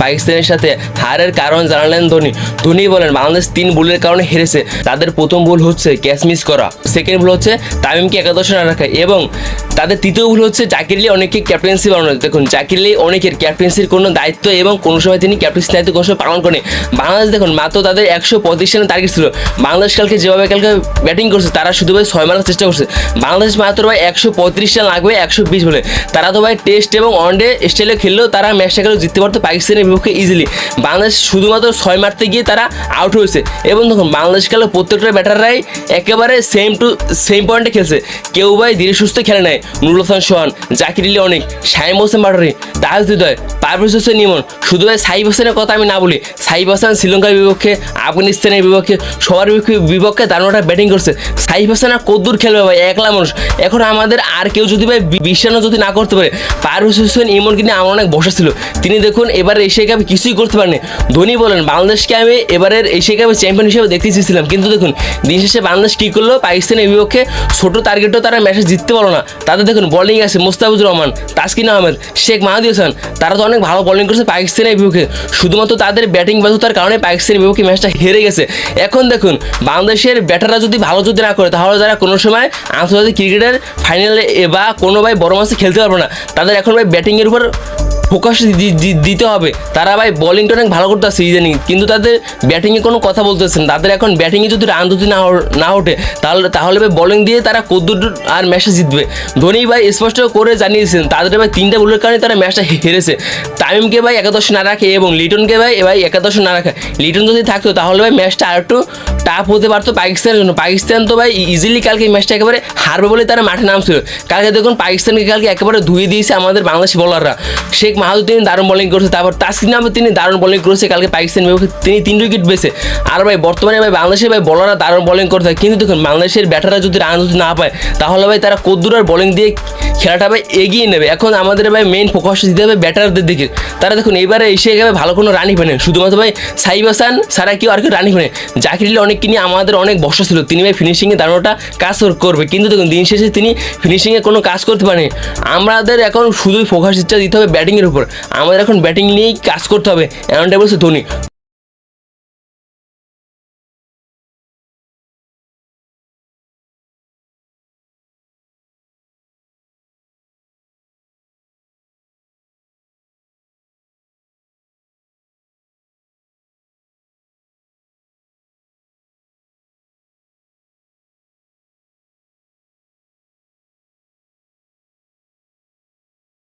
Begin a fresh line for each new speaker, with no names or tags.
পাকিস্তানের সাথে হারের কারণ জানালেন ধোনি। ধোনি বলেন, বাংলাদেশ তিন ভুলের কারণে হেরেছে। তাদের প্রথম ভুল হচ্ছে ক্যাচ মিস করা। সেকেন্ড ভুল হচ্ছে তামিমকে একাদশে না রাখা। এবং তাদের তৃতীয় ভুল হচ্ছে জাকির আলী অনেককে ক্যাপ্টেন্সি বানানো দেখুন, জাকির আলী অনেকের ক্যাপ্টেন্সির কোনো দায়িত্ব এবং কোনো সময় তিনি ক্যাপ্টেন্সি দায়িত্ব কোনো সময় পালন করেন। বাংলাদেশ দেখুন, মাত্র তাদের একশো পঁয়ত্রিশ রানের টার্গেট ছিল। বাংলাদেশ কালকে যেভাবে কালকে ব্যাটিং করছে, তারা শুধু ভাই ছয় মারার চেষ্টা করছে। বাংলাদেশ মাত্র ভাই একশো পঁয়ত্রিশ রান লাগবে, একশো বিশ বলে। তারা তো ভাই টেস্ট এবং ওয়ানডে স্টাইলে খেললেও তারা ম্যাচটা খেলেও জিততে পারতো পাকিস্তানের বিপক্ষে ইজিলি বাংলাদেশ শুধুমাত্র ছয় মারতে গিয়ে তারা আউট হয়েছে। এবং দেখুন, বাংলাদেশ খেলে প্রত্যেকটা ব্যাটাররাই একেবারে সেম টু সেম পয়েন্টে খেলছে। কেউ ভাই ধীরে সুস্থ খেলে নেয় নুরুল হাসান, সোহান, জাকির আলী অনেক সাইম হোসেন বাটারি তাজ হৃদয় পারভেজ হোসেন ইমন, শুধু ভাই সাইব হোসেনের কথা আমি না বলি সাইব হাসান শ্রীলঙ্কার বিপক্ষে, আফগানিস্তানের বিপক্ষে, সবার বিপক্ষে- বিপক্ষে দারুণটা ব্যাটিং করছে। সাইব হাসান আর কদ্দূর খেলবে ভাই, একলা মানুষ। এখন আমাদের আর কেউ যদি ভাই বি- বিশ্বাস যদি না করতে পারে, পারভেজ হোসেন ইমন কিন্তু আমার অনেক বসা ছিল। তিনি দেখুন এবার এশিয়া কাপে কিছুই করতে পারেনি। ধোনি বলেন, বাংলাদেশকে আমি এবারের এশিয়া কাপে চ্যাম্পিয়ন হিসেবে দেখতে চেয়েছিলাম। কিন্তু দেখুন, দিন শেষে বাংলাদেশ কী করল? পাকিস্তানের বিপক্ষে ছোট টার্গেটও তারা ম্যাচে জিততে পারল না। তাদের দেখুন বোলিং আছে, মোস্তাফিজুর রহমান, তাসকিন আহমেদ, শেখ মাহাদি হাসান, তারা তো অনেক ভালো বলিং করেছে পাকিস্তানের বিপক্ষে শুধুমাত্র তাদের ব্যাটিং ব্যর্থতার কারণে পাকিস্তানের বিপক্ষে ম্যাচটা হেরে গেছে। এখন দেখুন, বাংলাদেশের ব্যাটাররা যদি ভালো যদি না করে, তাহলে তারা কোনো সময় আন্তর্জাতিক ক্রিকেটের ফাইনালে বা কোনো ভাই বড় ম্যাচে খেলতে পারবে না, তাদের এখন ভাই ব্যাটিংয়ের উপর ফোকাস দিতে হবে। তারা ভাই বলিংটা অনেক ভালো করতে আসছে ইদানিং। কিন্তু তাদের ব্যাটিংয়ে কোনো কথা বলতেছে না। তাদের এখন ব্যাটিংয়ে যদি রান যদি না না ওঠে, তাহলে তাহলে ভাই বলিং দিয়ে তারা কদ্দুর আর ম্যাচটা জিতবে। ধোনি ভাই স্পষ্ট করে জানিয়েছেন, তাদের ভাই তিনটা বলের কারণে তারা ম্যাচটা হেরেছে। তামিমকে ভাই একাদশ না রাখে এবং লিটনকে ভাই ভাই একাদশ না রাখে। লিটন যদি থাকতো, তাহলে ভাই ম্যাচটা আর একটু টাফ হতে পারতো পাকিস্তানের জন্য। পাকিস্তান তো ভাই ইজিলি কালকে ম্যাচটা একেবারে হারবে বলে তারা মাঠে নামছিল। কালকে দেখুন পাকিস্তানকে কালকে একেবারে ধুয়ে দিয়েছে আমাদের বাংলাদেশি বোলাররা শেখ মাহাদুর তিনি দারুণ বোলিং করেছে, তারপর তাসকিন আহমেদ তিনি দারুণ বোলিং করেছে, কালকে পাকিস্তান তিনি তিন উইকেট পেয়েছে আর ভাই, বর্তমানে ভাই, বাংলাদেশের ভাই বলাররা দারুণ বোলিং করতে কিন্তু দেখুন, বাংলাদেশের ব্যাটাররা যদি রান যদি না পায়, তাহলে ভাই তারা কদ্দুর আর বোলিং দিয়ে খেলাটা ভাই এগিয়ে নেবে। এখন আমাদের ভাই মেইন ফোকাস দিতে হবে ব্যাটারদের দিকে। তারা দেখুন এবারে এসে গেলে ভালো কোনো রানই পানে শুধুমাত্র ভাই সাইব হাসান সারা কেউ আর কেউ রানই পানে জাকির আলী অনেক কিনে আমাদের অনেক বর্ষা ছিল। তিনি ভাই ফিনিশিংয়ে দাঁড়ানোটা কাজ করবে। কিন্তু দেখুন, দিন শেষে তিনি ফিনিশিংয়ে কোনো কাজ করতে পারেনি। আমাদের এখন শুধুই ফোকাসটা দিতে হবে ব্যাটিংয়ের উপর। আমাদের এখন ব্যাটিং নিয়েই কাজ করতে হবে। এমনটা বলছে ধোনি।